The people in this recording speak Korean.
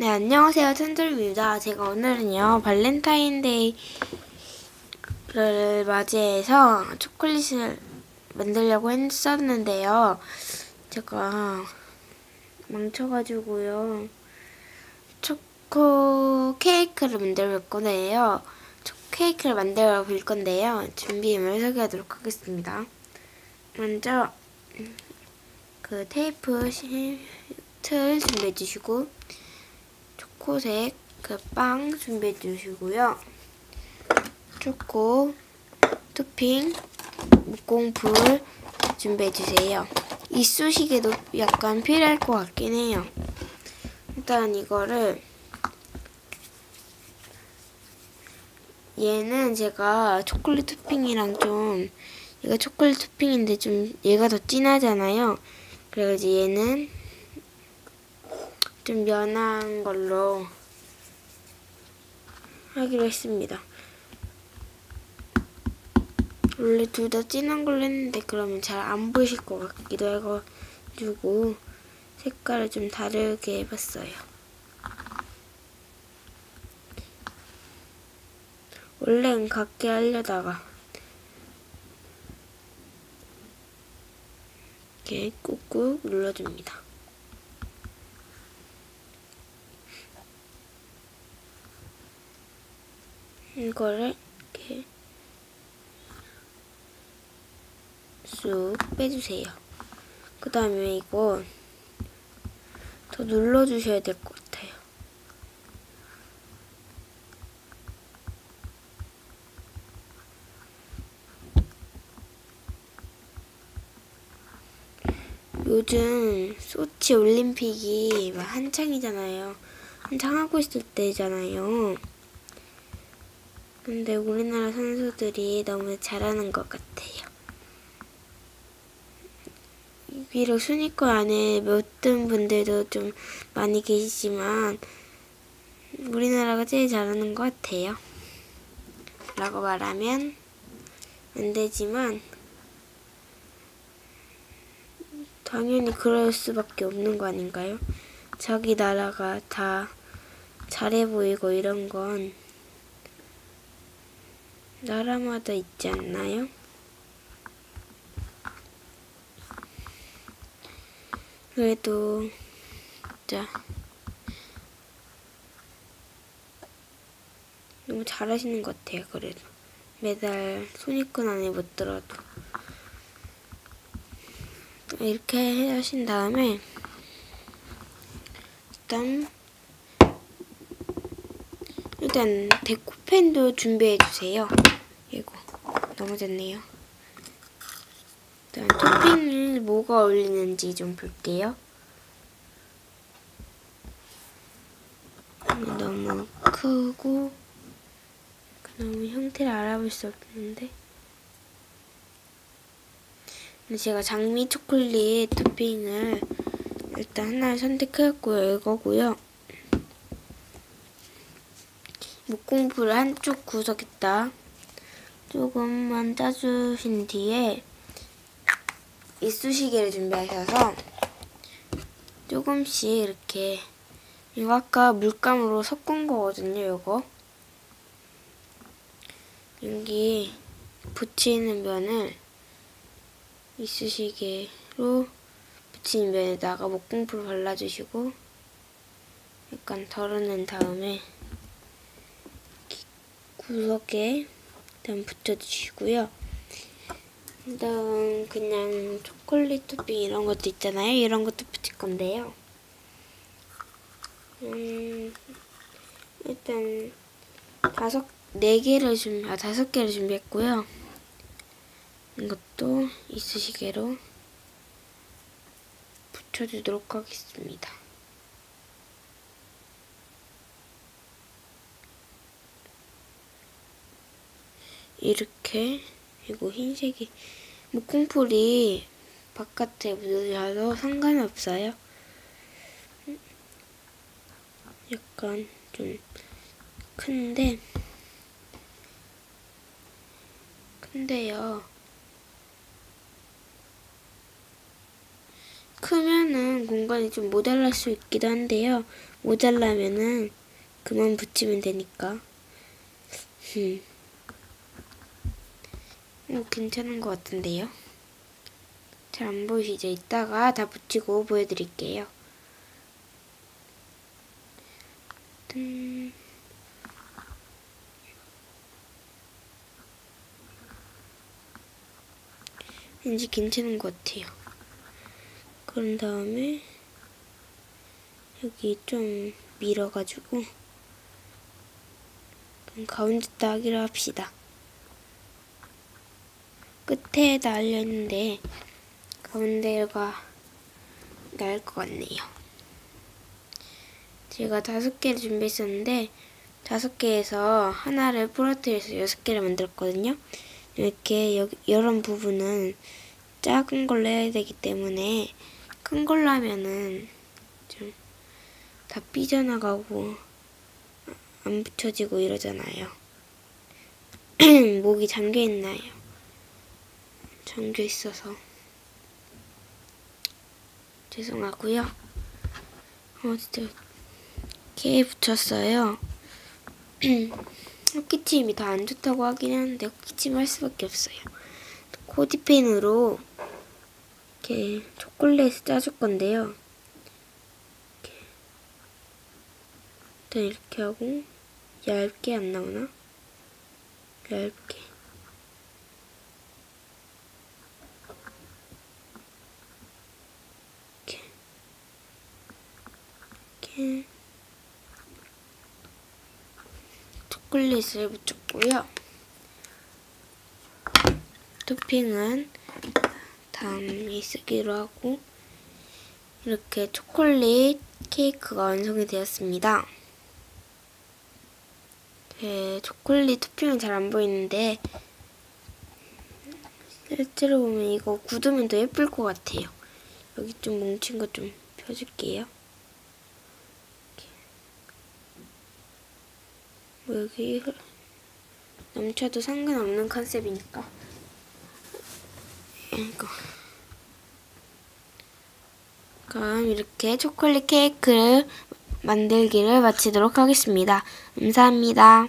네, 안녕하세요. 텐들입니다. 제가 오늘은요, 발렌타인데이를 맞이해서 초콜릿을 만들려고 했었는데요. 제가 망쳐가지고요. 초코 케이크를 만들어 볼 거예요. 초코 케이크를 만들어 볼 건데요. 준비물을 소개하도록 하겠습니다. 먼저, 그 테이프 시트 준비해 주시고, 초코색 그 빵 준비해 주시고요. 초코 토핑 목공풀 준비해 주세요. 이쑤시개도 약간 필요할 것 같긴 해요. 일단 이거를 얘는 제가 초콜릿 토핑이랑 좀 얘가 초콜릿 토핑인데 좀 얘가 더 진하잖아요. 그래가지고 얘는 좀 연한 걸로 하기로 했습니다. 원래 둘 다 진한 걸로 했는데 그러면 잘 안 보이실 것 같기도 해가지고 색깔을 좀 다르게 해봤어요. 원래는 같게 하려다가 이렇게 꾹꾹 눌러줍니다. 이거를 이렇게 쑥 빼주세요. 그 다음에 이거 더 눌러주셔야 될 것 같아요. 요즘 소치 올림픽이 막 한창이잖아요. 한창 하고 있을 때잖아요. 근데 우리나라 선수들이 너무 잘하는 것 같아요. 비록 순위권 안에 몇등 분들도 좀 많이 계시지만 우리나라가 제일 잘하는 것 같아요. 라고 말하면 안 되지만 당연히 그럴 수밖에 없는 거 아닌가요? 자기 나라가 다 잘해 보이고 이런 건 나라마다 있지 않나요? 그래도 진짜 너무 잘하시는 것 같아요. 그래도 매달 손익권 안에 못 들어도 이렇게 하신 다음에 일단 일단 데코펜도 준비해 주세요. 이거 넘어졌네요. 일단 토핑을 뭐가 어울리는지 좀 볼게요. 너무 크고 너무 형태를 알아볼 수 없는데 제가 장미 초콜릿 토핑을 일단 하나 선택했고요. 이거고요. 목공풀을 한쪽 구석에다 조금만 짜주신 뒤에 이쑤시개를 준비하셔서 조금씩 이렇게 이거 아까 물감으로 섞은 거거든요, 이거. 여기 붙이는 면을 이쑤시개로 붙이는 면에다가 목공풀 발라주시고 약간 덜어낸 다음에 구석에 일단 붙여주시고요. 그다음 그냥 초콜릿 토핑 이런 것도 있잖아요. 이런 것도 붙일 건데요. 음, 일단 다섯 네 개를 준비 아 다섯 개를 준비했고요. 이것도 이쑤시개로 붙여주도록 하겠습니다. 이렇게 그리고 흰색이 목공풀이 바깥에 묻어져도 상관없어요. 약간 좀 큰데 큰데요. 크면은 공간이 좀 모자랄 수 있기도 한데요. 모자라면은 그만 붙이면 되니까. 음. 어, 괜찮은 것 같은데요? 잘 안 보이시죠? 이따가 다 붙이고 보여드릴게요. 음. 왠지 괜찮은 것 같아요. 그런 다음에 여기 좀 밀어가지고 가운데 따기로 합시다. 끝에 달렸는데 가운데가 나을 것 같네요. 제가 다섯 개를 준비했었는데 다섯 개에서 하나를 부러뜨려서 여섯 개를 만들었거든요. 이렇게 여기, 이런 부분은 작은 걸로 해야 되기 때문에 큰 걸로 하면은 좀 다 삐져나가고 안 붙여지고 이러잖아요. 목이 잠겨 있나요? 잠겨 있어서 죄송하고요. 어 진짜 이렇게 붙였어요. 호키침이 더안 좋다고 하긴 하는데 호키침 할 수밖에 없어요. 코디펜으로 이렇게 초콜릿을 짜줄 건데요. 이렇게. 일단 이렇게 하고 얇게 안 나오나? 얇게. 초콜릿을 묻혔고요. 토핑은 다음에 쓰기로 하고 이렇게 초콜릿 케이크가 완성이 되었습니다. 네, 초콜릿 토핑은 잘 안 보이는데 실제로 보면 이거 굳으면 더 예쁠 것 같아요. 여기 좀 뭉친 거 좀 펴줄게요. 여기 넘쳐도 상관없는 컨셉이니까 이거 그럼 이렇게 초콜릿 케이크를 만들기를 마치도록 하겠습니다. 감사합니다.